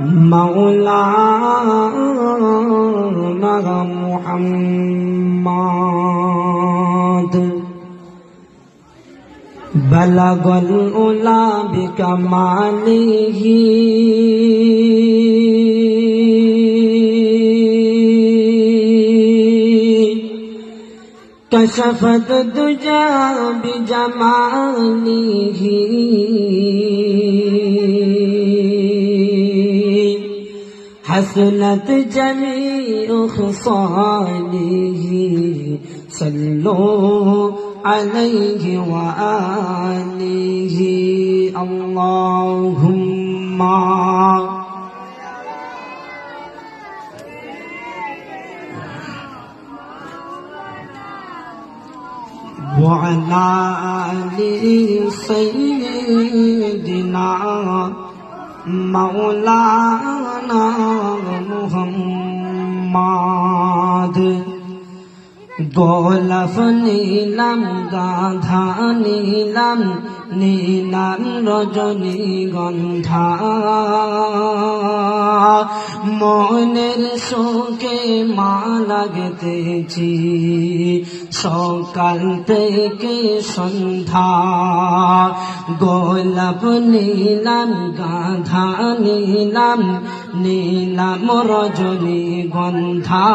مولانا محمد بلغ الأولى بكماله كشفت الدجى بجماله حسنت جميع خصاله. صلوا عليه وآله. اللهم وعلى آل سيدنا مولانا মাদ গোলাপ নীলাম গাধা নীলাম নীলাম রজনী গন্ধা। মনের শোকে মা লাগতেছি। সকাল থেকে সন্ধ্যা। গোলাপ নীলাম গাধা নীলাম নীলাম রজনী গন্ধা।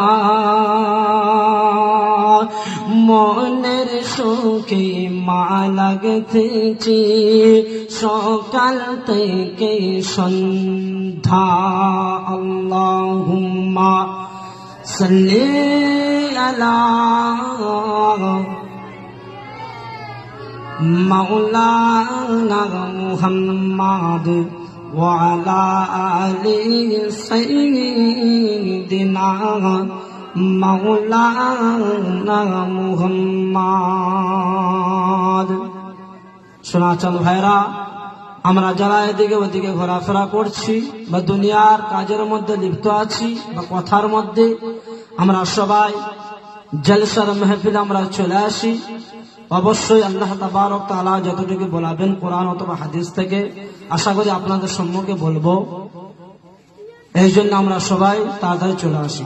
মনের সুখে মা লাগতেছে। সকাল থেকে সন্ধ্যা, আল্লাহুম্মা সাল্লি আলা মাওলানা মুহাম্মাদ ওয়া আলা আলি সাইয়্যিদিনা মাওলানা মুহাম্মদ। সোনাচল ভাইরা, আমরা যারা এদিকে ওদিকে ঘোরাফেরা করছি বা দুনিয়ার কাজের মধ্যে লিপ্ত আছি বা কথার মধ্যে, আমরা সবাই জলসার মেহফিল আমরা চলে আসি। অবশ্যই আল্লাহ তাবারক তালা যতটুকু বলাবেন কোরআন অথবা হাদিস থেকে, আশা করি আপনাদের সম্মুখে বলব। এই জন্য আমরা সবাই তাড়াতাড়ি চলে আসি।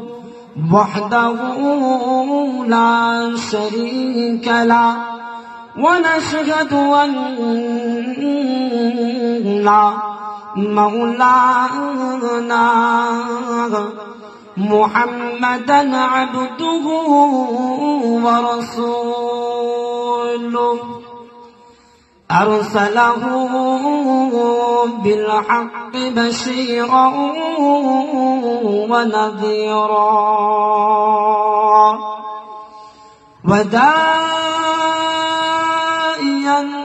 وحده لا شريك له. ونشهد أن مولانا محمدا عبده ورسوله. أرسله بالحق بشيرا ونذيرا. وداعيا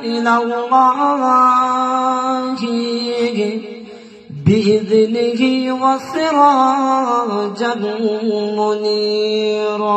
إلى الله بإذنه وسراجا منيرا.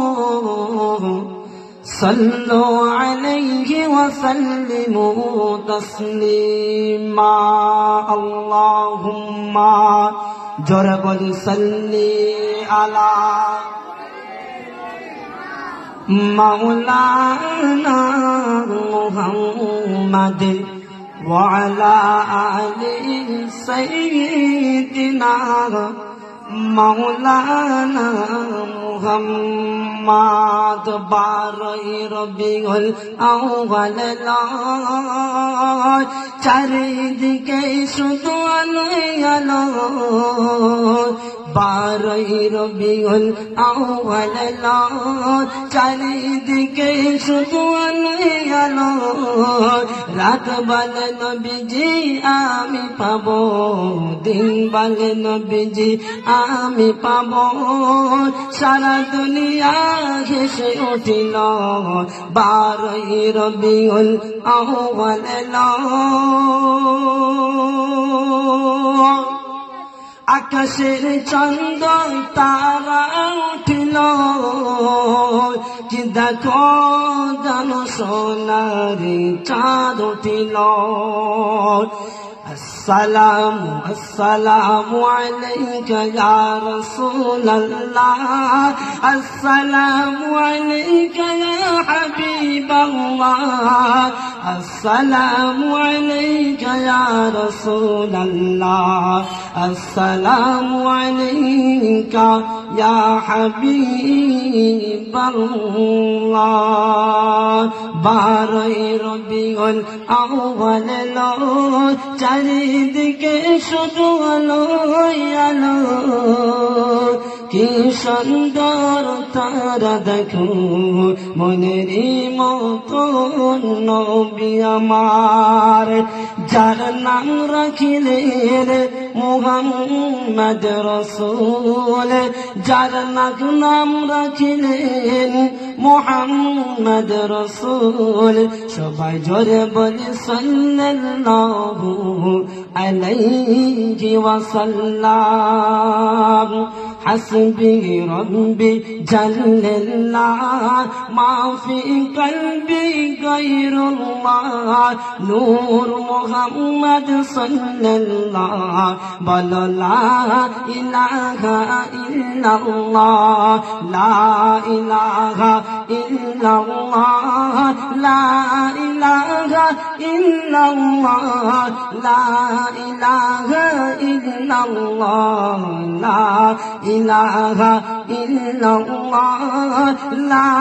صلوا عليه وسلموا تسليما. اللهم جرب صلي على مولانا محمد وعلى آل سيدنا মাওলানা মোহাম্মদ বারোই রবিউল আউ্বাল চারিদিকে শুধু আলো আলো বারই রবিউল আউয়াল লয় চারিদিকে শুধু আলো। রাত বলে নবীজি আমি পাব, দিন বলে নবীজি আমি পাবো। সারা দুনিয়া ঘেসে উঠিল বারই রবিউল আহ্বাল আকাশের চন্দন তারা উঠিল। কি দেখো জানো সোনারি চাঁদ উঠিল। السلام السلام عليك يا رسول الله. السلام عليك يا حبيب الله. السلام عليك يا رسول الله. السلام عليك يا حبيب الله. بارئ ربيع الأول لو চারিদিকে শুধু আলো আলো। কি সুন্দর তারা দেখো মনেরই মতো নবী আমার। যার নাম রাখিলেন মুহাম্মদ রসুল, যার নাম রাখিলেন মোহাম্মদ রসুল। সবাই জোরে বলে, সাল্লাল্লাহু আলাইহি ওয়াসাল্লাম। حسبي ربي جل الله ما في قلبي غير الله نور محمد صلى الله بل لا إله إلا الله لا إله إلا الله لا إله إلا الله لا إله إلا الله لا إله إلا الله لا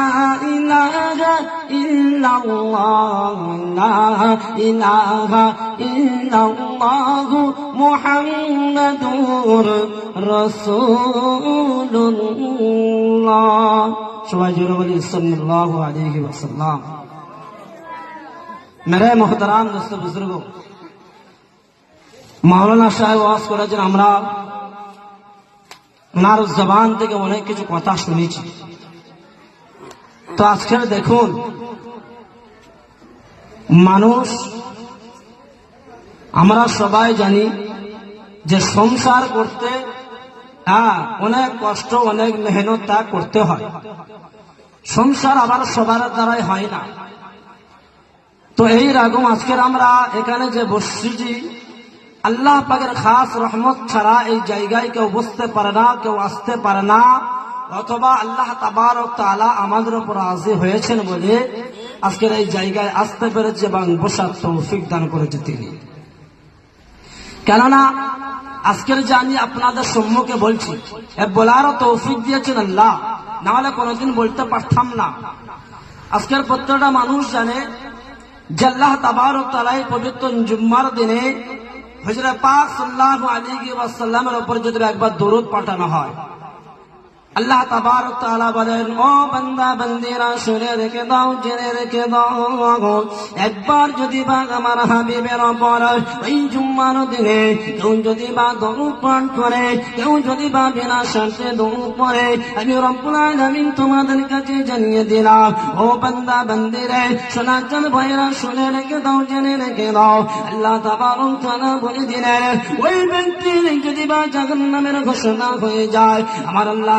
إله إلا الله لا إله إلا الله محمد رسول الله সবাই জোরে বলি সাল্লাল্লাহু আলাইহি ওয়াসাল্লাম মেরে মোহতারাম দোস্ত বুজুর্গ মাওলানা সাহেব ওয়াজ করেছেন আমরা ওনার জবান থেকে অনেক কিছু কথা শুনেছি। তো আজকে দেখুন, মানুষ, আমরা সবাই জানি যে সংসার করতে হ্যাঁ অনেক কষ্ট, অনেক মেহনত তা করতে হয়। সংসার আবার সবার দ্বারাই হয় না। তো এই রকম আজকের আমরা এখানে যে বসছি আল্লাহ পাকের খাস রহমত ছাড়া এই জায়গায় কেউ বসতে পারে না, কেউ আসতে পারে না, অথবা আল্লাহ তাবার তালা আমাদের উপর রাজি হয়েছেন বলে আজকের এই জায়গায় আসতে পেরেছে এবং বসার তৌফিক দান করেছে তিনি। কেননা, আজকের যে আমি আপনাদের সম্মুখে বলছি এ বলারও তৌফিক দিয়েছেন আল্লাহ, না হলে কোনোদিন বলতে পারতাম না। আজকের প্রত্যেকটা মানুষ জানে যে আল্লাহ তাবার তালাই পবিত্র জুম্মার দিনে হজরত পাক সাল্লাল্লাহু আলাইহি ওয়াসাল্লামের উপর যদি একবার দরুদ পাঠানো হয় আল্লাহ তাবারক তাআলা বলেন, ও বান্দা, বান্দিরা, শুনে রেখে দাও, জেনে রেখে দাও। একবার যদি বা আমার হাবিবের উপর ওই জুম্মার দিনে কেউ যদি বা দরুদ পাঠ করে, কেউ যদি বা বিনা শর্তে দরুদ পড়ে, আমি রব্বুল আলামিন তোমাদের কাছে জানিয়ে দিলাম, ও বান্দা, বান্দিরে শোনাচল ভাইরা শুনে রেখে দাও, জেনে রেখে দাও। আল্লাহ তাবারক তাআলা বলে দিলেন, ওই ব্যক্তির যদি বা জাহান্নামের ঘোষণা হয়ে যায়, আমার আল্লাহ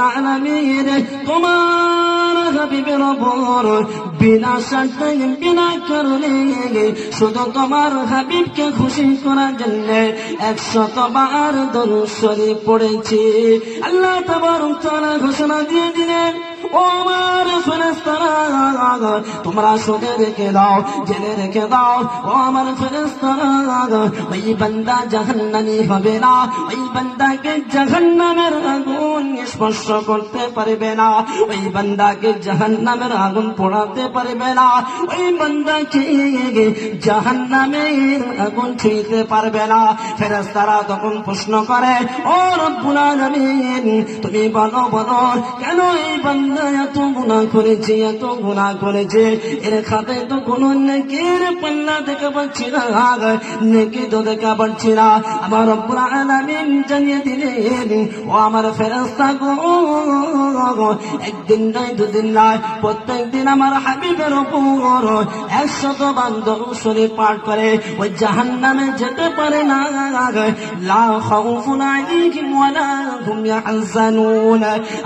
আলামিন, তোমার হাবিবের ওপর বিনা শর্তে, বিনা কারণে শুধু তোমার হাবিবকে খুশি করার জন্য একশতবার দরুদ শরীফ পড়েছি। আল্লাহ তাবারক তাআলা ঘোষণা দিয়ে দিলেন ও আমার ফেরেশতারা, তোমরা শুনে রেখে দাও, জেনে রেখে দাও। ও আমার ফেরেশতারা, ওই বান্দা জাহান্নামী হবে না, ওই বান্দাকে জাহান্নামের আগুন স্পর্শ করতে পারবে না, ওই বান্দাকে জাহান্নামের আগুন পোড়াতে পারবে না, ওই বান্দাকে জাহান্নামের আগুন ছুঁইতে পারবে না। ফেরেশতারা তখন প্রশ্ন করে, ও রব্বুল আলামিন, তুমি বলো বলো, কেন এই বান্দা এত গুনাহ করেছে এত গুনাহ করেছে। এর খাতে তো কোনো নেকির পাল্লা দেখা পাচ্ছি না নেকি তো দেখা পাচ্ছি না। আমার আলামিন জানিয়ে দিলেন, ও আমার ফেরেশতা গো, একদিন নয়, দুদিন নয় প্রত্যেক দিন আমার হাবিবের উপর একশত বান্ধব শরীর পাঠ করে। ওই জাহান্নামে যেতে পারে না লা খাউফুন আলাইহিম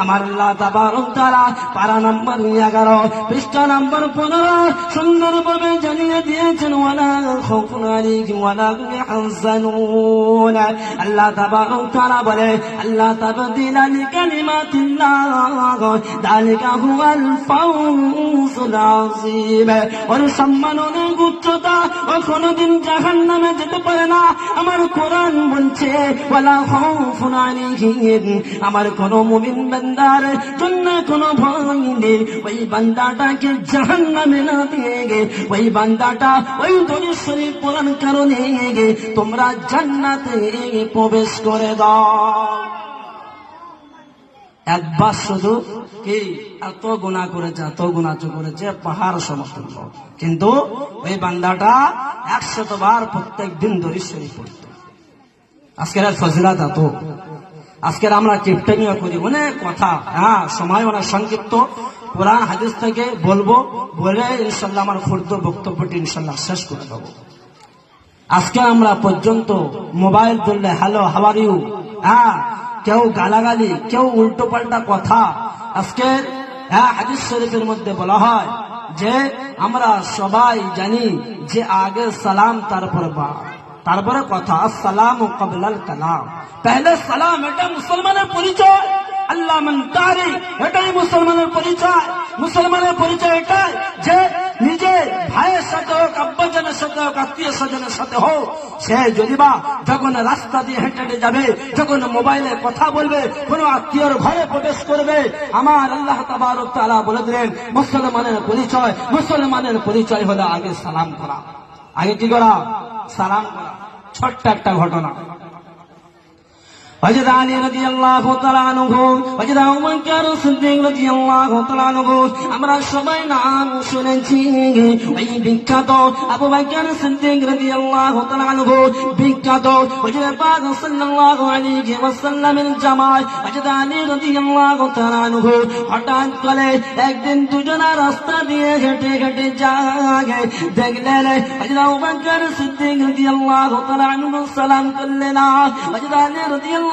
আমার আল্লাহ তাবারক তাআলা পারা নাম্বার 11 পৃষ্ঠা নাম্বার 15 সুন্দরভাবে জানিয়ে দিয়েছেন আল্লাহ তাবারক তাআলা বলে, আল্লাহ তাবদিলা লিকালিমাতিল্লাহ দালিকা হুয়াল ফাউজুল ওর সম্মান অনেক উচ্চতা, ও কোনদিন জাহান্নামে যেতে পারে না। আমার কোরআন বলছে আমার কোন মুমিন বান্দার জন্য কোন নেই ওই বান্দাটাকে জাহান্নামে না দিয়ে গে ওই বান্দাটা ওই দরিশ্বরী পড়ার কারণে গে তোমরা জান্নাতে প্রবেশ করে দাও একবার শুধু কি এত গুণা করেছে এত গুণা করেছে পাহাড় সমতুল্য কিন্তু ওই বান্দাটা একশত বার প্রত্যেক দিন দরিশ্বরী পড়ত আজকের ফজিলাত এত আজকের আমরা কিপ্টেমিও করি। অনেক কথা হ্যাঁ সময় অনেক সংক্ষিপ্ত। কোরআন, হাদিস থেকে বলব, বলে ইনশাল্লাহ আমার ক্ষুদ্র বক্তব্যটি ইনশাল্লাহ শেষ করে দেবো। আজকে আমরা পর্যন্ত মোবাইল ধরলে হ্যালো হাওয়ার ইউ হ্যাঁ কেউ গালাগালি, কেউ উল্টো পাল্টা কথা। আজকে হ্যাঁ হাদিস শরীফের মধ্যে বলা হয় যে, আমরা সবাই জানি যে আগে সালাম, তারপর বা তারপরে কথা সালাম কবলাল কালাম। পেহলে সালাম এটা মুসলমানের পরিচয়। আল্লাহ মন্তারি এটাই মুসলমানের পরিচয়। মুসলমানের পরিচয় এটাই যে নিজে ভাইয়ের সাথে হোক, আব্বাজানের সাথে হোক, আত্মীয় স্বজনের সাথে হোক, সে যদি বা যখন রাস্তা দিয়ে হেঁটে হেঁটে যাবে, যখন মোবাইলে কথা বলবে, কোন আত্মীয়র ঘরে প্রবেশ করবে, আমার আল্লাহ তাবারক তাআলা বলে দিলেন, মুসলমানের পরিচয় মুসলমানের পরিচয় হলো আগে সালাম করা। আগে কি করা? সালাম করা। ছোট্ট একটা ঘটনা। हज़रत अली रज़ी अल्लाह তাআলা ঘোষ হজরত ওমর কারু সিদ্দিক রজি আল্লাহ তাআলা ঘোষ আমরা সবাই নাম শুনেছি ওই বিখ্যাত আবু বকর সিদ্দিক রজি আল্লাহ তাআলা ঘোষ বিখ্যাত হজরত পাক সাল্লাল্লাহু আলাইহি ওয়াসাল্লামের জামাত হজরত আলী রজি আল্লাহ তাআলা ঘোষ হঠাৎ করে একদিন দুজনা রাস্তা দিয়ে হেঁটে হেঁটে যায় দেখলেন হজরত আবু বকর সিদ্দিক রজি আল্লাহ তাআলা সালাম করলেন হজরত আলী রজি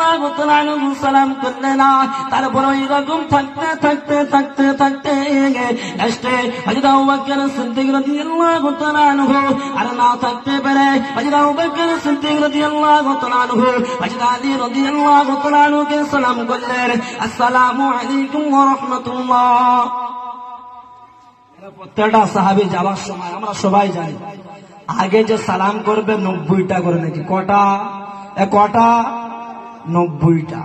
প্রত্যেকটা সাহাবি যাওয়ার সময় আমরা সবাই জানি আগে যে সালাম করবে নব্বইটা করে নাকি, কটা? কটা? নব্বইটা।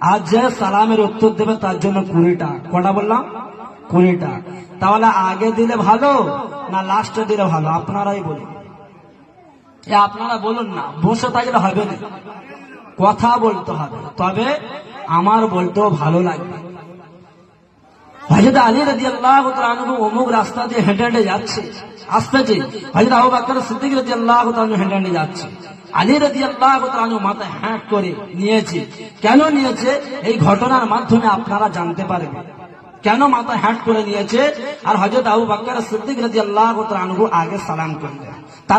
আর যে সালামের উত্তর দেবে তার জন্য কুড়িটা। কটা বললাম? কুড়িটা। তাহলে আগে দিলে ভালো না লাস্টে দিলে ভালো? আপনারাই বলুন। এ আপনারা বলুন না, বসে থাকলে হবে না। কথা বলতে হবে। তবে আমার বলতেও ভালো লাগবে। হজরত আলী রাজি আল্লাহ অমুক রাস্তা দিয়ে হেঁটে হেঁটে যাচ্ছে। আসতেছে হজরত আবু বাক্কর সিদ্দিক রাজি আল্লাহ হেঁটে যাচ্ছে। আলী রাজি আল্লাহ মাথায় হ্যাঁ করে নিয়েছে। কেন নিয়েছে? এই ঘটনার মাধ্যমে আপনারা জানতে পারবেন। কেন মাথা হ্যাট করে নিয়েছে? আর হজরত আবু বাক্কর সিদ্দিক রাজি আল্লাহ আগে সালাম করলেন।